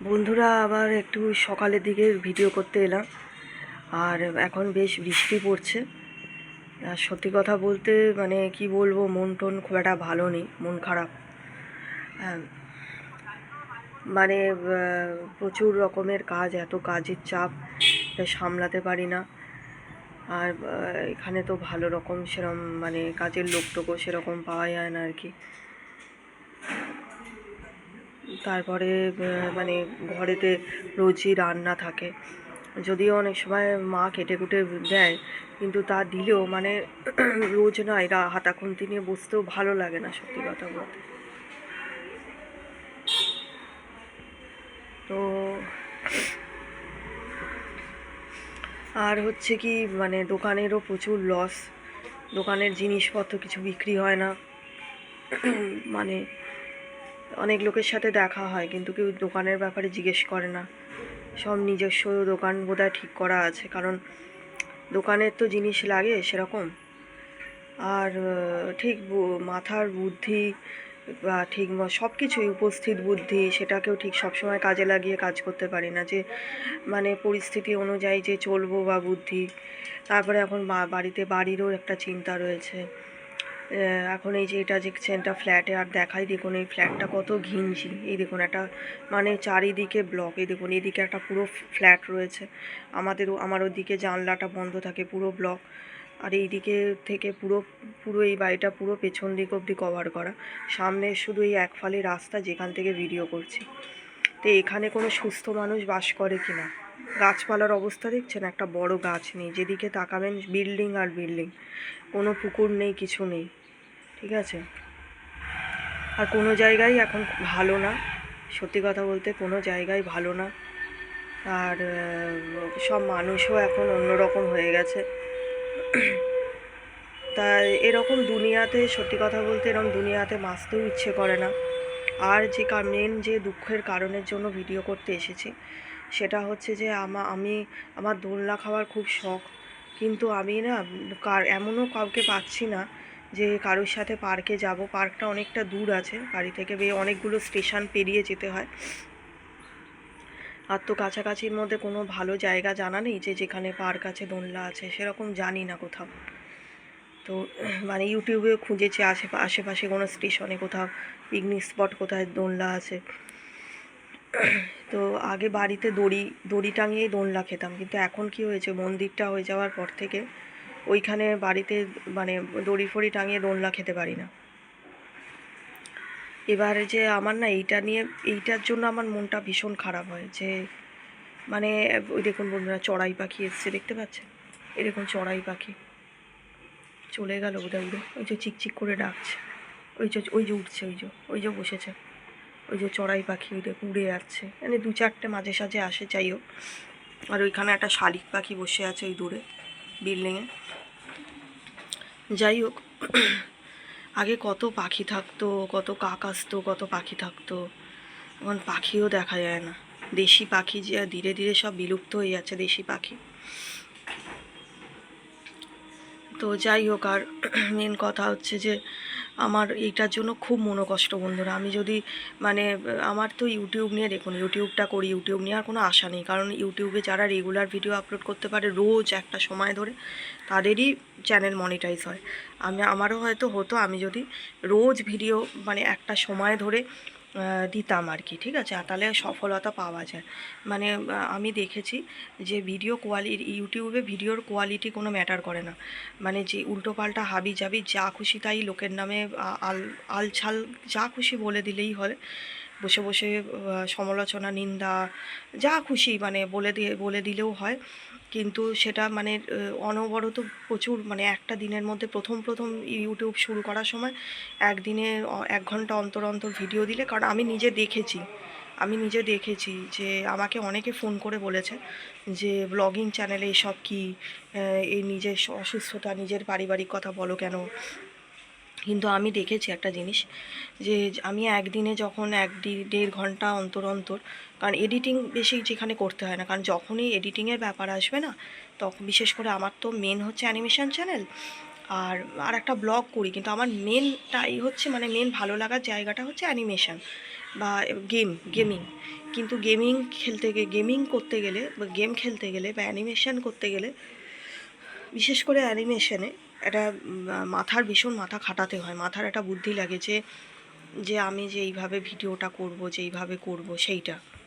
বন্ধুরা আবার একটু সকালের দিকে ভিডিও করতে এলাম। আর এখন বেশ বৃষ্টি পড়ছে। আর সত্যি কথা বলতে মানে কি বলব মন টন খুব একটা ভালো নেই মন খারাপ। হ্যাঁ, মানে প্রচুর রকমের কাজ এত কাজের চাপ সামলাতে পারি না। আর এখানে তো ভালো রকম সেরকম মানে কাজের লোক টোকও সেরকম পাওয়া যায় না আর কি। তারপরে মানে ঘরেতে রোজই রান্না থাকে। যদিও অনেক সময় মা কেটে কুটে দেয়, কিন্তু তা দিলেও মানে রোজ না এরা হাতা খুন্তি নিয়ে বসতেও ভালো লাগে না সত্যি কথা বলতে। তো আর হচ্ছে কি মানে দোকানেরও প্রচুর লস দোকানের জিনিসপত্র কিছু বিক্রি হয় না। মানে অনেক লোকের সাথে দেখা হয়, কিন্তু কেউ দোকানের ব্যাপারে জিজ্ঞেস করে না। সব নিজস্ব দোকান বোধহয় ঠিক করা আছে, কারণ দোকানের তো জিনিস লাগে সেরকম। আর ঠিক মাথার বুদ্ধি বা ঠিক সব কিছুই উপস্থিত বুদ্ধি, সেটাকেও ঠিক সবসময় কাজে লাগিয়ে কাজ করতে পারি না যে মানে পরিস্থিতি অনুযায়ী যে চলবো বা বুদ্ধি। তারপরে এখন বাড়িতে বাড়িরও একটা চিন্তা রয়েছে। এখন এই যে এটা দেখছেন এটা ফ্ল্যাটে আর দেখাই, দেখুন এই ফ্ল্যাটটা কত ঘিঞ্জি। এই দেখুন একটা মানে চারিদিকে ব্লক এই দেখুন, এদিকে একটা পুরো ফ্ল্যাট রয়েছে। আমাদেরও আমার ওদিকে জানলাটা বন্ধ থাকে, পুরো ব্লক আর এই দিকে থেকে পুরো পুরো এই বাড়িটা পুরো পেছন দিক অবধি কভার করা। সামনে শুধু এই এক ফালি রাস্তা যেখান থেকে ভিডিও করছি। তো এখানে কোনো সুস্থ মানুষ বাস করে কি না গাছপালার অবস্থা দেখছেন? একটা বড় গাছ নেই, যেদিকে তাকাবেন বিল্ডিং আর বিল্ডিং। কোনো পুকুর নেই, কিছু নেই, ঠিক আছে? আর কোনো জায়গায় এখন ভালো না, সত্যি কথা বলতে কোনো জায়গায় ভালো না। আর সব মানুষও এখন অন্যরকম হয়ে গেছে। তা এরকম দুনিয়াতে, সত্যি কথা বলতে এরকম দুনিয়াতে বাঁচতেও ইচ্ছে করে না। আর যে মেন যে দুঃখের কারণের জন্য ভিডিও করতে এসেছি সেটা হচ্ছে যে আমা, আমি, আমার দোলনা খাওয়ার খুব শখ। কিন্তু আমি না কার, এমনও কাউকে পাচ্ছি না যে কারোর সাথে পার্কে যাব। পার্কটা অনেকটা দূর আছে, বাড়ি থেকে বেয়ে অনেকগুলো স্টেশন পেরিয়ে যেতে হয়। আর তো কাছাকাছির মধ্যে কোনো ভালো জায়গা জানা নেই যে যেখানে পার্ক আছে, দোলনা আছে, সেরকম জানি না কোথাও। তো মানে ইউটিউবে খুঁজেছি আশে আশেপাশে কোনো স্টেশনে কোথাও, পিকনিক স্পট কোথায় দোলনা আছে। তো আগে বাড়িতে দড়ি দড়ি টাঙিয়েই দোলনা খেতাম। কিন্তু এখন কি হয়েছে? মন্দিরটা হয়ে যাওয়ার পর থেকে ওইখানে বাড়িতে মানে দড়ি ফড়ি টাঙিয়ে দোলনা খেতে পারি না। এবারে যে আমার না এইটা নিয়ে, এইটার জন্য আমার মনটা ভীষণ খারাপ হয় যে মানে ওই দেখুন বন্ধুরা, চড়াই পাখি এসছে, দেখতে পাচ্ছেন? এরকম চড়াই পাখি। চলে গেল উড়ে ওই যে চিকচিক করে ডাকছে। ওই যে ওই যে উঠছে, ওই যে ওই যে বসেছে। ওই যে চড়াই পাখি ওই দেখুন উড়ে যাচ্ছে। মানে দু চারটে মাঝে সাঝে আসে, যাই হোক। আর ওইখানে একটা শালিক পাখি বসে আছে ওই দূরে বিল্ডিংয়ে যাই হোক, আগে কত পাখি থাকতো, কত কাক আসতো, কত পাখি থাকতো। এখন পাখিও দেখা যায় না। দেশি পাখি যে ধীরে ধীরে সব বিলুপ্ত হয়ে যাচ্ছে দেশি পাখি। তো যাই হোক, আর মেন কথা হচ্ছে যে আমার এইটার জন্য খুব মনোকষ্ট বন্ধুরা। আমি যদি মানে আমার তো ইউটিউব নিয়ে দেখুন, ইউটিউবটা করি, ইউটিউব নিয়ে আর কোনো আশা নেই। কারণ ইউটিউবে যারা রেগুলার ভিডিও আপলোড করতে পারে রোজ একটা সময় ধরে, তাদেরই চ্যানেল মনিটাইজ হয়। আমি, আমারও হয়তো হতো, আমি যদি রোজ ভিডিও মানে একটা সময় ধরে দিতাম আর কি, ঠিক আছে? তাহলে সফলতা পাওয়া যায়। মানে আমি দেখেছি যে ভিডিও কোয়ালিটি ইউটিউবে ভিডিওর কোয়ালিটি কোনো ম্যাটার করে না। মানে যে উল্টোপাল্টা হাবি যাবি যা খুশি তাই লোকের নামে আল, আলছাল, যা খুশি বলে দিলেই হয় বসে বসে সমালোচনা, নিন্দা, যা খুশি মানে বলে দিয়ে, বলে দিলেও হয়। কিন্তু সেটা মানে অনবরত প্রচুর মানে একটা দিনের মধ্যে প্রথম প্রথম ইউটিউব শুরু করার সময় একদিনে এক ঘণ্টা অন্তর অন্তর ভিডিও দিলে, কারণ আমি নিজে দেখেছি। আমি নিজে দেখেছি যে আমাকে অনেকে ফোন করে বলেছে যে ব্লগিং চ্যানেলে এসব কি? এই নিজের অসুস্থতা, নিজের পারিবারিক কথা বলো কেন? কিন্তু আমি দেখেছি একটা জিনিস যে আমি একদিনে যখন এক দেড় ঘণ্টা অন্তর অন্তর, কারণ এডিটিং বেশি যেখানে করতে হয় না, কারণ যখনই এডিটিংয়ের ব্যাপার আসবে না তখন বিশেষ করে আমার তো মেন হচ্ছে অ্যানিমেশন চ্যানেল আর আর একটা ব্লগ করি, কিন্তু আমার মেনটাই হচ্ছে মানে মেন ভালো লাগার জায়গাটা হচ্ছে অ্যানিমেশন বা গেম গেমিং কিন্তু গেমিং খেলতে গিয়ে গেমিং করতে গেলে বা গেম খেলতে গেলে বা অ্যানিমেশন করতে গেলে, বিশেষ করে অ্যানিমেশনে একটা মাথার ভীষণ মাথা খাটাতে হয়। মাথার একটা বুদ্ধি লাগে যে যে আমি যে এইভাবে ভিডিওটা করব, যে এইভাবে করব, সেইটা।